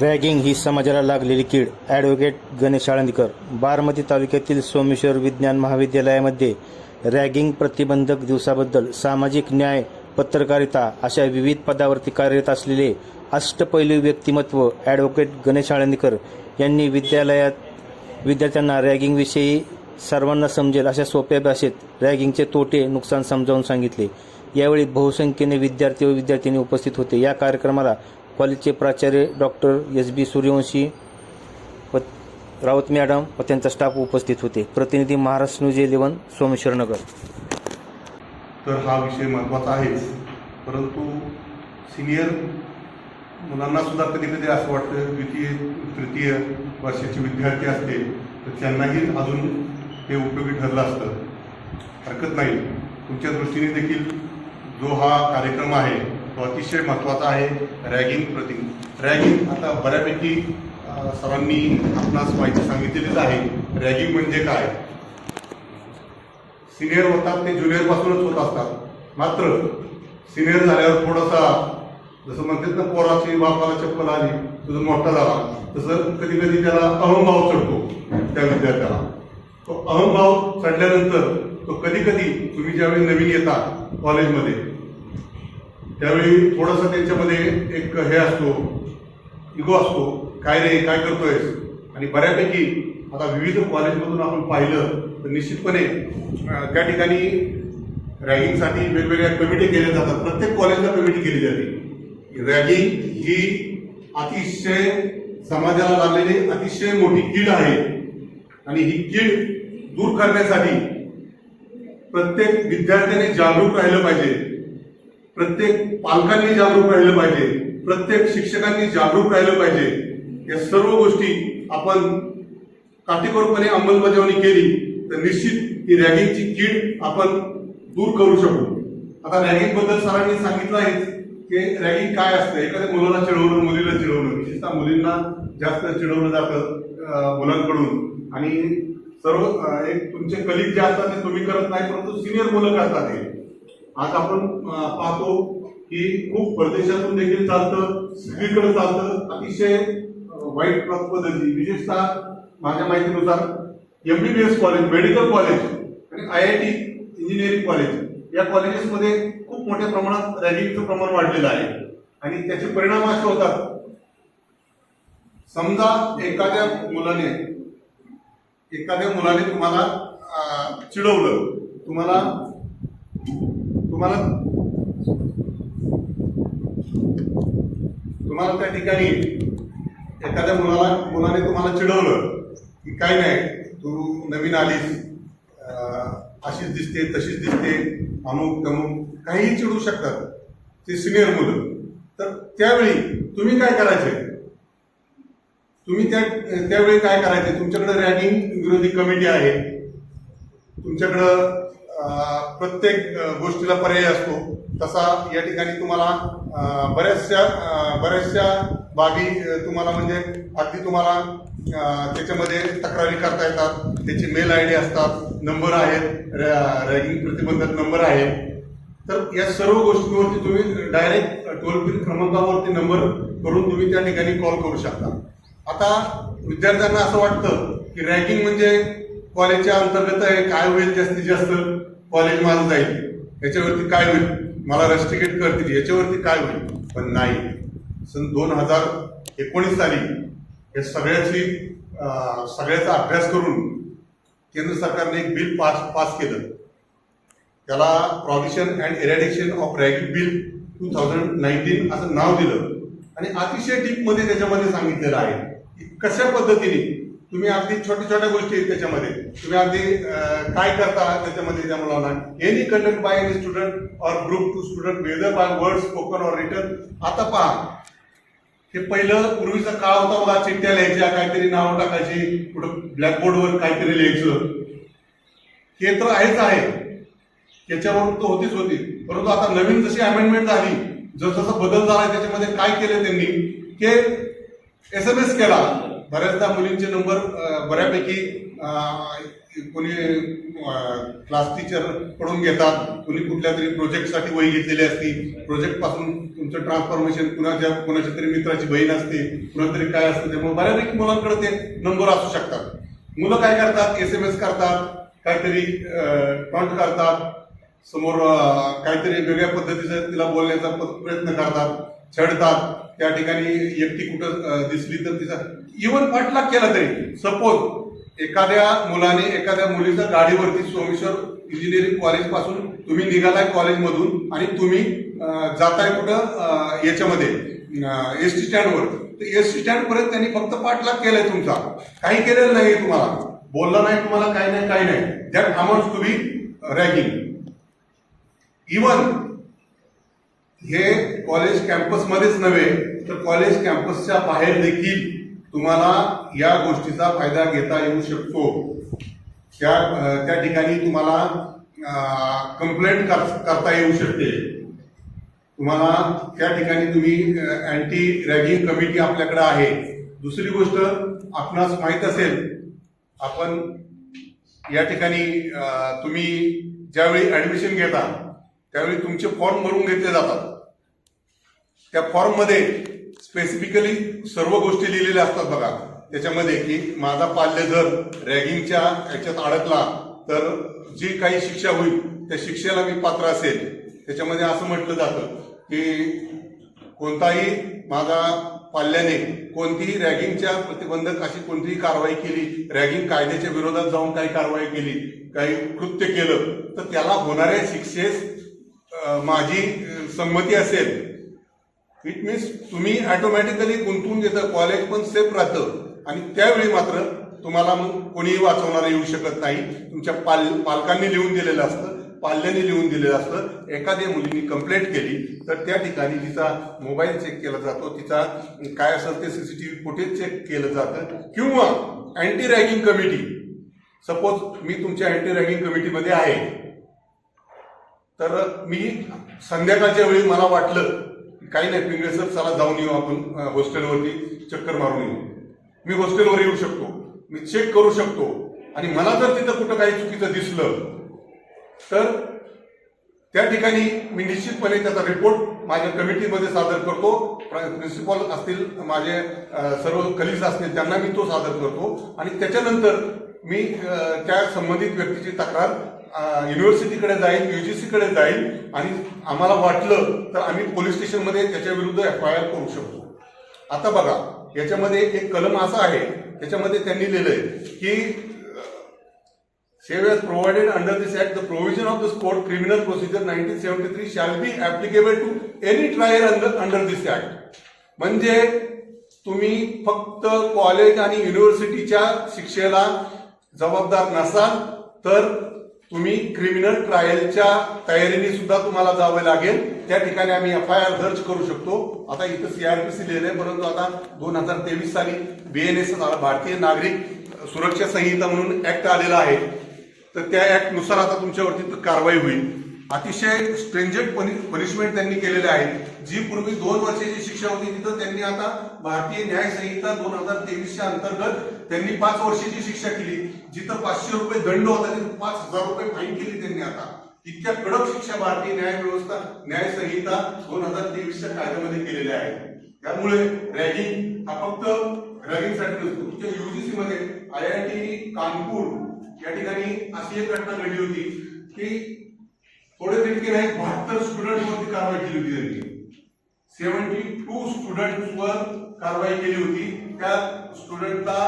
Ragging ही समाजाला लागलेली कीड. ॲडव्होकेट गणेश आळंदकर. बारामती तालुक्यातील सोमेश्वर विज्ञान महाविद्यालयामध्ये रॅगिंग प्रतिबंधक दिवसाबद्दल सामाजिक न्याय पत्रकारिता अशा विविध पदावरती कार्यरत असलेले अष्टपैलू व्यक्तिमत्व ॲडव्होकेट गणेश आळंदकर यांनी विद्यालयात विद्यार्थ्यांना रॅगिंगविषयी सर्वांना समजेल अशा सोप्या भाषेत रॅगिंगचे तोटे नुकसान समजावून सांगितले. यावेळी बहुसंख्येने विद्यार्थी व विद्यार्थिनी उपस्थित होते. या कार्यक्रमाला कॉलेजचे प्राचार्य डॉक्टर एस बी सूर्यवंशी व राऊत मॅडम व त्यांचा स्टाफ उपस्थित होते. प्रतिनिधी महाराष्ट्र न्यूज इलेव्हन सोमेश्वर नगर. तर हा विषय महत्त्वाचा आहेच. परंतु सिनियर मुलांना सुद्धा कधी कधी असं वाटतं द्वितीय तृतीय वर्षाचे विद्यार्थी असते तर त्यांनाही अजून हे उपयोगी ठरलं असतं. हरकत नाही. तुमच्या दृष्टीने देखील जो हा कार्यक्रम आहे तो अतिशय महत्त्वाचा आहे. रॅगिंग प्रति रॅगिंग आता बऱ्यापैकी सरांनी आपणास माहिती सांगितलेलीच आहे. रॅगिंग म्हणजे काय? सिनियर होतात ते ज्युनियर पासूनच होत असतात. मात्र सिनियर झाल्यावर थोडासा जसं म्हणतात ना पोराची बापाला चप्पल आली तुझं मोठा झाला. तसं कधी कधी त्याला अहमभाव चढतो त्या विद्यार्थ्याला तो अहमभाव चढल्यानंतर तो कधी कधी तुम्ही ज्यावेळी नवीन येता कॉलेजमध्ये त्यावेळी थोडंसं त्यांच्यामध्ये एक हे असतो इगो असतो. काय रे काय करतोयस? आणि बऱ्यापैकी आता विविध कॉलेजमधून आपण पाहिलं तर निश्चितपणे त्या ठिकाणी रॅगिंगसाठी वेगवेगळ्या कमिटी केल्या जातात. प्रत्येक कॉलेजला कमिटी केली जाते. रॅगिंग ही अतिशय समाजाला लागलेली अतिशय मोठी कीड आहे. आणि ही कीड दूर करण्यासाठी प्रत्येक विद्यार्थ्याने जागरूक राहिलं पाहिजे. प्रत्येक पालकांनी जागरूक राहिलं पाहिजे प्रत्येक शिक्षकांनी जागरूक राहिलं पाहिजे. या सर्व गोष्टी आपण काटेकोरपणे अंमलबजावणी केली तर निश्चित ही रॅगिंगची कीड आपण दूर करू शकू. आता रॅगिंगबद्दल सरांनी सांगितलं आहे की रॅगिंग काय असतं? एखाद्या मुलाला चिडवणं मुलीला चिडवणं. विशेषतः मुलींना जास्त चिडवलं जातं मुलांकडून. आणि सर्व एक तुमचे कलिक जे असतात ते तुम्ही करत नाही परंतु सिनियर मुलं करतात हे आज आपण पाहतो की खूप परदेशातून देखील चालतं सगळीकडे चालतं अतिशय वाईट पद्धती. विशेषतः माझ्या माहितीनुसार एमबीबीएस कॉलेज मेडिकल कॉलेज आणि I I T engineering college या कॉलेजेसमध्ये खूप मोठ्या प्रमाणात रॅगिंगचं प्रमाण वाढलेलं आहे. आणि त्याचे परिणाम असे होतात. समजा एखाद्या मुलाने एखाद्या मुलाने तुम्हाला चिडवलं तुम्हाला तुम्हाला? तुम्हाला त्या ठिकाणी एखाद्या मुलाला मुलाने तुम्हाला चिडवलं की काय नाही तू नवीन आलीस अशीच दिसते तशीच दिसते अमुक तमुक काहीही चिडू शकतात ते सिनियर मुलं. तर त्यावेळी तुम्ही काय करायचे? तुम्ही त्या त्यावेळी काय करायचे? तुमच्याकडे रॅगिंग विरोधी कमिटी आहे. तुमच्याकडं प्रत्येक गोष्टीला पर्याय असतो. तसा या ठिकाणी तुम्हाला बऱ्याचशा बऱ्याचशा बाबी तुम्हाला म्हणजे अगदी तुम्हाला त्याच्यामध्ये तक्रारी करता येतात. त्याचे मेल आय डी असतात नंबर आहेत रॅगिंग प्रतिबंधक नंबर आहे. तर या सर्व गोष्टींवरती तुम्ही डायरेक्ट टोल फ्री क्रमांकावरती नंबर करून तुम्ही त्या ठिकाणी कॉल करू शकता. आता विद्यार्थ्यांना असं वाटतं की रॅगिंग म्हणजे कॉलेजच्या अंतर्गत आहे काय होईल जास्तीत जास्त कॉलेज माझं जाईल. याच्यावरती काय होईल? मला रस्टिकेट करतील. याच्यावरती काय होईल? पण नाही. सन दोन हजार एकोणीस साली या सगळ्याची सगळ्याचा अभ्यास करून केंद्र सरकारने एक बिल पास पास केलं. त्याला provision and eradication of ragging bill two thousand nineteen असं नाव दिलं. आणि अतिशय डीपमध्ये त्याच्यामध्ये सांगितलेलं आहे. की कशा पद्धतीने तुम्ही अगदी छोट्या छोट्या गोष्टी आहेत त्याच्यामध्ये. तुम्ही अगदी काय करता त्याच्यामध्ये त्या मुलांना. Any conduct by any student और group to student whether by word spoken or written आता पहा हे पहिलं पूर्वीचा काळ होता बघा चिठ्ठ्या लिहायच्या काहीतरी नाव टाकायची कुठं ब्लॅकबोर्डवर काहीतरी लिहायचं. हे तर आहेच आहे. त्याच्यावर तर होतीच होती. परंतु आता नवीन जशी अमेंडमेंट झाली जसजसं बदल झाला त्याच्यामध्ये काय केलं त्यांनी? ते एस एम एस केला. बऱ्याचदा मुलींचे नंबर बऱ्यापैकी कोणी क्लास टीचरकडून घेतात. कोणी कुठल्या तरी प्रोजेक्टसाठी वही घेतलेली असती. प्रोजेक्टपासून तुमचं ट्रान्सफॉर्मेशन कुणाच्या कुणाच्या तरी मित्राची बहीण असते. कुणातरी काय असतं त्यामुळे बऱ्यापैकी मुलांकडे ते नंबर असू शकतात. मुलं काय करतात? एस एम एस करतात काहीतरी टॉन्ट करतात. समोर काहीतरी वेगळ्या पद्धतीचं तिला बोलण्याचा प्रयत्न करतात. छेडतात. त्या ठिकाणी एकटी कुठं दिसली तर तिचा इवन पाठलाग केला तरी. सपोज एखाद्या मुलाने एखाद्या मुलीचं गाडीवरती सोमेश्वर इंजिनिअरिंग कॉलेजपासून तुम्ही निघालाय कॉलेजमधून आणि तुम्ही जाताय कुठं याच्यामध्ये एस टी स्टँडवर तर एस टी स्टँडपर्यंत त्यांनी फक्त पाठलाग केलाय तुमचा. काही केलेलं नाही तुम्हाला. बोललं नाही तुम्हाला काही नाही काही नाही. That amount to be ragging even हे कॉलेज कॅम्पसमध्येच नव्हे तर कॉलेज कॅम्पसच्या बाहेर देखील तुम्हाला या गोष्टीचा फायदा घेता येऊ शकतो. त्या त्या ठिकाणी तुम्हाला कंप्लेंट कर करता येऊ शकते. तुम्हाला त्या ठिकाणी तुम्ही अँटी रॅगिंग कमिटी आपल्याकडे आहे. दुसरी गोष्ट आपणास माहीत असेल आपण या ठिकाणी तुम्ही ज्यावेळी ॲडमिशन घेता त्यावेळी तुमचे फॉर्म भरून घेतले जातात. त्या फॉर्ममध्ये स्पेसिफिकली सर्व गोष्टी लिहिलेल्या असतात बघा. त्याच्यामध्ये की माझा पाल्य जर रॅगिंगच्या याच्यात अडकला तर जी काही शिक्षा होईल त्या शिक्षेला मी पात्र असेल. त्याच्यामध्ये असं म्हटलं जातं की कोणताही माझा पाल्याने कोणतीही रॅगिंगच्या प्रतिबंधक अशी कोणतीही कारवाई केली रॅगिंग कायद्याच्या विरोधात जाऊन काही कारवाई केली काही कृत्य केलं तर त्याला होणाऱ्या शिक्षेस माझी संमती असेल. इट मीन्स तुम्ही ऑटोमॅटिकली गुंतवून घेतं. कॉलेज पण सेफ राहतं. आणि त्यावेळी मात्र तुम्हाला मग कोणीही वाचवणारं येऊ शकत नाही. तुमच्या पाल पालकांनी लिहून दिलेलं असतं. पाल्यांनी लिहून दिलेलं असतं. एखाद्या मुलीने कंप्लेंट केली तर त्या ठिकाणी तिचा मोबाईल चेक केला जातो. तिचा काय असेल ते सीसीटीव्ही फुटेज चेक केलं जातं. किंवा अँटी रॅगिंग कमिटी सपोज मी तुमच्या अँटी रॅगिंग कमिटीमध्ये आहे. तर मी संध्याकाळच्या वेळी मला वाटलं काही नाही पिंगळे सर चला जाऊन येऊ आपण हॉस्टेलवरती चक्कर मारून येऊ. मी हॉस्टेलवर येऊ शकतो. मी चेक करू शकतो. आणि मला जर तिथं कुठं काही चुकीचं दिसलं तर त्या ठिकाणी मी निश्चितपणे त्याचा रिपोर्ट माझ्या कमिटीमध्ये सादर करतो. प्रिन्सिपॉल असतील माझे सर्व कलिग्स असतील त्यांना मी तो सादर करतो. आणि त्याच्यानंतर मी त्या संबंधित व्यक्तीची तक्रार युनिव्हर्सिटीकडे जाईल युजीसीकडे जाईल आणि आम्हाला वाटलं तर आम्ही पोलीस स्टेशनमध्ये त्याच्या विरुद्ध एफ आय आर करू शकतो. आता बघा याच्यामध्ये एक कलम असा आहे त्याच्यामध्ये त्यांनी लिहिलंय की save as provided under this act the provision of the code criminal procedure nineteen seventy three shall be applicable to any trial under under this act म्हणजे तुम्ही फक्त कॉलेज आणि युनिव्हर्सिटीच्या शिक्षेला जबाबदार नसाल तर तुम्ही क्रिमिनल ट्रायलच्या तयारीने सुद्धा तुम्हाला जावं लागेल. त्या ठिकाणी आम्ही एफ आय आर दर्ज करू शकतो. आता इथं सीआरपीसी लिहिलंय परंतु आता दोन हजार तेवीस साली बीएनएस भारतीय नागरिक सुरक्षा संहिता म्हणून ऍक्ट आलेला आहे. तर त्या ऍक्टनुसार आता तुमच्यावरती कारवाई होईल. अतिशय स्ट्रेंजंट पनिशमेंट त्यांनी केलेले आहे. जी पूर्वी दोन वर्षाची शिक्षा होती तिथं त्यांनी आता भारतीय न्याय संहिता दोन हजार तेवीसच्या अंतर्गत त्यांनी पाच वर्षाची शिक्षा केली. जिथं पाचशे रुपये दंड होता तिथं पाच हजार रुपये फाईन केली त्यांनी आता. इतक्या कडक शिक्षा भारतीय न्याय व्यवस्था न्याय संहिता दोन हजार तेवीसच्या कायद्यामध्ये केलेल्या आहेत. त्यामुळे रॅगिंग हा फक्त रॅगिंगसाठी नसतो तुमच्या युजीसी मध्ये आय आय टी कानपूर या ठिकाणी अशी एक घटना घडली होती की थोडे तितके नाही बहात्तर स्टुडंटवरती कारवाई केली होती त्यांनी. सेव्हन्टी टू स्टुडंटवर कारवाई केली होती. त्या स्टुडंटला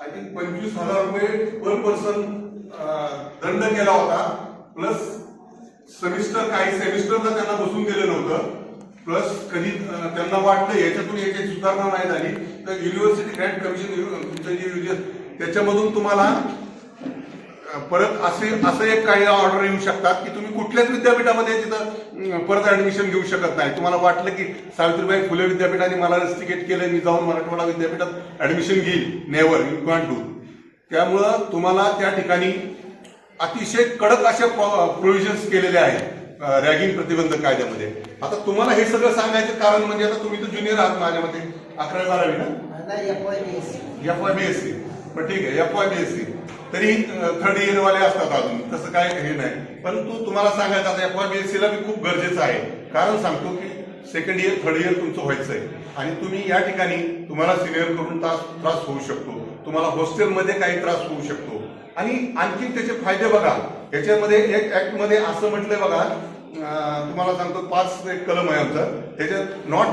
आय थिंक पंचवीस हजार रुपये पर पर्सन दंड केला होता. प्लस सेमिस्टर काही सेमिस्टरला त्यांना बसून दिलं नव्हतं. प्लस कधी त्यांना वाटलं याच्यातून याची सुधारणा नाही झाली. तर युनिव्हर्सिटी ग्रँट कमिशन तुमचं जे त्याच्यामधून तुम्हाला परत असे असं एक काही ऑर्डर येऊ शकतात की तुम्ही कुठल्याच विद्यापीठामध्ये तिथं परत ऍडमिशन घेऊ शकत नाही. तुम्हाला वाटलं की सावित्रीबाई फुले विद्यापीठाने मला रेस्टिकेट केलं मी जाऊन मराठवाडा विद्यापीठात ऍडमिशन घेईल. नेवर यू कॉन्ट डू त्यामुळं तुम्हाला त्या ठिकाणी अतिशय कडक अशा प्रोव्हिजन्स केलेले आहेत रॅगिंग प्रतिबंध कायद्यामध्ये. आता तुम्हाला हे सगळं सांगायचं कारण म्हणजे आता तुम्ही तर ज्युनियर आहात माझ्या मते अकरावी बारावी ना? मला F Y B S F Y B S C पण ठीक आहे F Y B S C तरी थर्ड इयरवाले असतात अजून. तसं काय हे नाही. परंतु तुम्हाला सांगायचं आता एफ वाय बी खूप गरजेचं आहे. कारण सांगतो की सेकंड इयर थर्ड इयर तुमचं व्हायचं आहे आणि तुम्ही या ठिकाणी तुम्हाला सिनियर करून त्रास त्रास होऊ शकतो. तुम्हाला हॉस्टेलमध्ये काही त्रास होऊ शकतो. आणि आणखी त्याचे फायदे बघा. याच्यामध्ये एक ऍक्टमध्ये असं म्हटलंय बघा तुम्हाला सांगतो पाच एक कलम आहे आमचं. त्याच्यात not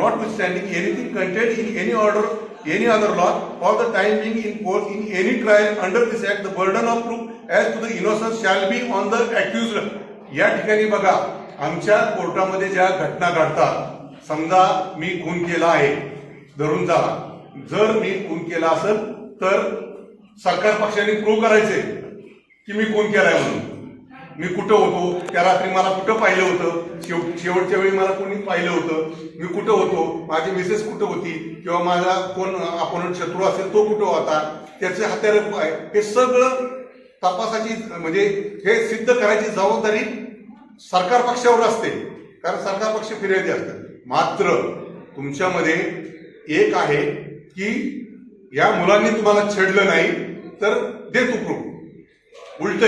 notwithstanding anything contained in any order any other law for the time being in force in any trial under this act the burden of proof as to the innocence shall be on the accused. या ठिकाणी बघा आमच्या कोर्टामध्ये ज्या घटना घडतात समजा मी खून केला आहे धरून चला. जर मी खून केला असेल तर सरकार पक्षाने प्रूव्ह करायचे की मी खून केलाय म्हणून. मी कुठं होतो? त्या रात्री मला कुठं पाहिलं होतं? शेव- शेवटच्या वेळी मला कोणी पाहिलं होतं? मी कुठं होतो? माझी मिसेस कुठं होती? किंवा माझा कोण अपोनंट शत्रू असेल तो कुठं होता? त्याचे हत्यारे काय हे सगळं तपासाची म्हणजे हे सिद्ध करायची जबाबदारी सरकार पक्षावर असते. कारण सरकार पक्ष फिर्यादी असतात. मात्र तुमच्यामध्ये एक आहे की या मुलांनी तुम्हाला छेडलं नाही तर दे तू प्रूफ. उलट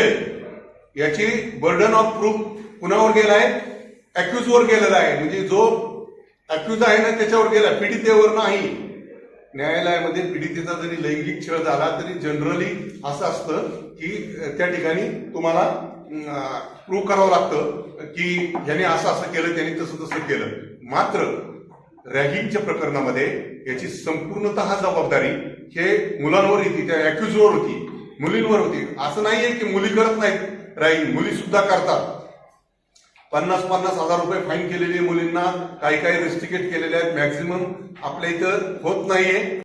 याची बर्डन ऑफ प्रूफ कुणावर गेलाय? अक्युज वर गेलेला आहे. म्हणजे जो अक्युज आहे ना त्याच्यावर गेला. पीडितेवर नाही. न्यायालयामध्ये पीडितेचा जरी लैंगिक छळ झाला तरी जनरली असं असतं की त्या ठिकाणी तुम्हाला प्रूव्ह करावं लागतं की ज्याने असं असं केलं त्याने तसं तसं केलं. मात्र रॅगिंगच्या प्रकरणामध्ये याची संपूर्णतः जबाबदारी हे मुलांवर येते त्या अक्युजवर होती मुलींवर होती. असं नाहीये की मुली करत नाहीत. राहील. मुली सुद्धा करतात. पन्नास पन्नास हजार रुपये फाईन केलेली मुलींना. काही काही रेस्टिकेट केलेले आहेत. मॅक्झिमम आपल्या इथं होत नाहीये.